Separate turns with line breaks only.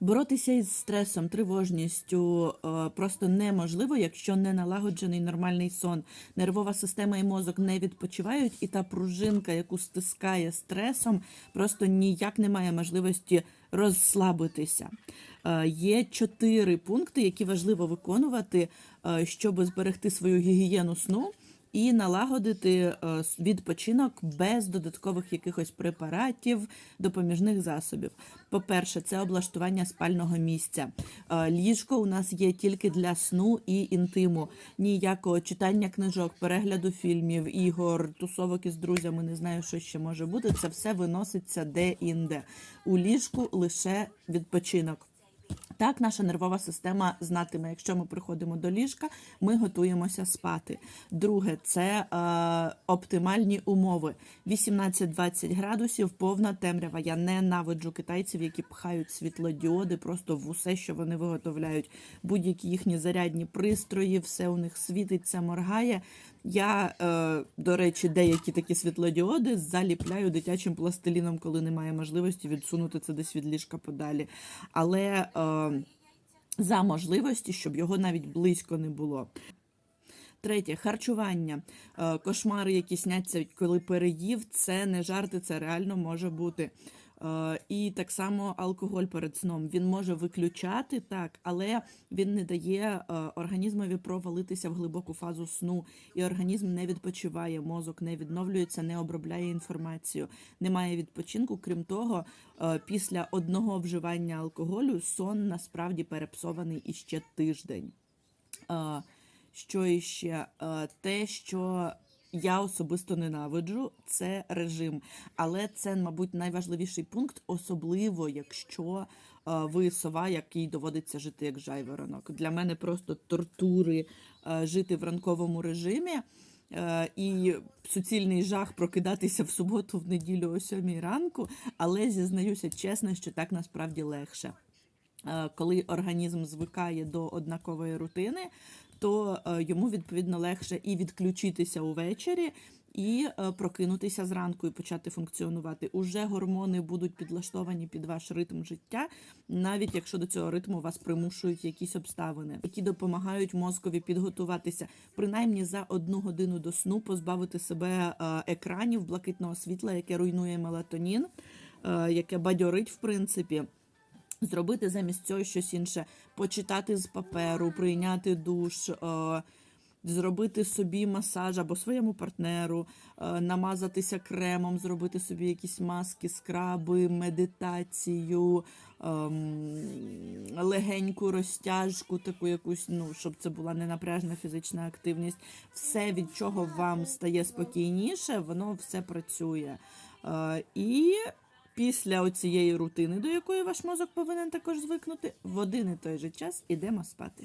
Боротися із стресом, тривожністю е, просто неможливо, якщо не налагоджений нормальний сон. Нервова система і мозок не відпочивають, і та пружинка, яку стискає стресом, просто ніяк не має можливості розслабитися. Е, Є чотири пункти, які важливо виконувати, е, щоб зберегти свою гігієну сну. І налагодити е, відпочинок без додаткових якихось препаратів, допоміжних засобів. По-перше, це облаштування спального місця. Е, Ліжко у нас є тільки для сну і інтиму. Ніякого читання книжок, перегляду фільмів, ігор, тусовок із друзями, не знаю, що ще може бути. Це все виноситься де-інде. У ліжку лише відпочинок. Так, наша нервова система знатиме, якщо ми приходимо до ліжка, ми готуємося спати. Друге, це е, оптимальні умови: 18-20 градусів, повна темрява. Я ненавиджу китайців, які пхають світлодіоди просто в усе, що вони виготовляють. Будь-які їхні зарядні пристрої, все у них світиться, моргає. Я, е, до речі, деякі такі світлодіоди заліпляю дитячим пластиліном, коли немає можливості відсунути це десь від ліжка подалі. Але е, за можливості, щоб його навіть близько не було. Третє харчування. Е, Кошмари, які сняться, коли переїв, це не жарти, це реально може бути. Е, І так само алкоголь перед сном він може виключати так, але він не дає е, організмові провалитися в глибоку фазу сну, і організм не відпочиває, мозок не відновлюється, не обробляє інформацію, немає відпочинку. Крім того, е, після одного вживання алкоголю сон насправді перепсований іще тиждень. Що іще? Те, що я особисто ненавиджу, це режим. Але це, мабуть, найважливіший пункт, особливо якщо е, ви сова, якій доводиться жити як жайворонок. Для мене просто тортури е, жити в ранковому режимі. е, І суцільний жах прокидатися в суботу, в неділю о сьомій ранку, але зізнаюся чесно, що так насправді легше. Коли організм звикає до однакової рутини, то е, йому відповідно легше і відключитися увечері, і е, прокинутися зранку і почати функціонувати. Уже гормони будуть підлаштовані під ваш ритм життя, навіть якщо до цього ритму вас примушують якісь обставини, які допомагають мозкові підготуватися, принаймні за одну годину до сну, позбавити себе е, екранів блакитного світла, яке руйнує мелатонін, яке бадьорить в принципі. Зробити замість цього щось інше, почитати з паперу, прийняти душ, е, зробити собі масаж або своєму партнеру, е, намазатися кремом, зробити собі якісь маски, скраби, медитацію, ем, легеньку розтяжку, таку якусь, ну, щоб це була ненапряжна фізична активність. Все, від чого вам стає спокійніше, воно все працює. Е, і Після цієї рутини, до якої ваш мозок повинен також звикнути, в один і той же час ідемо спати.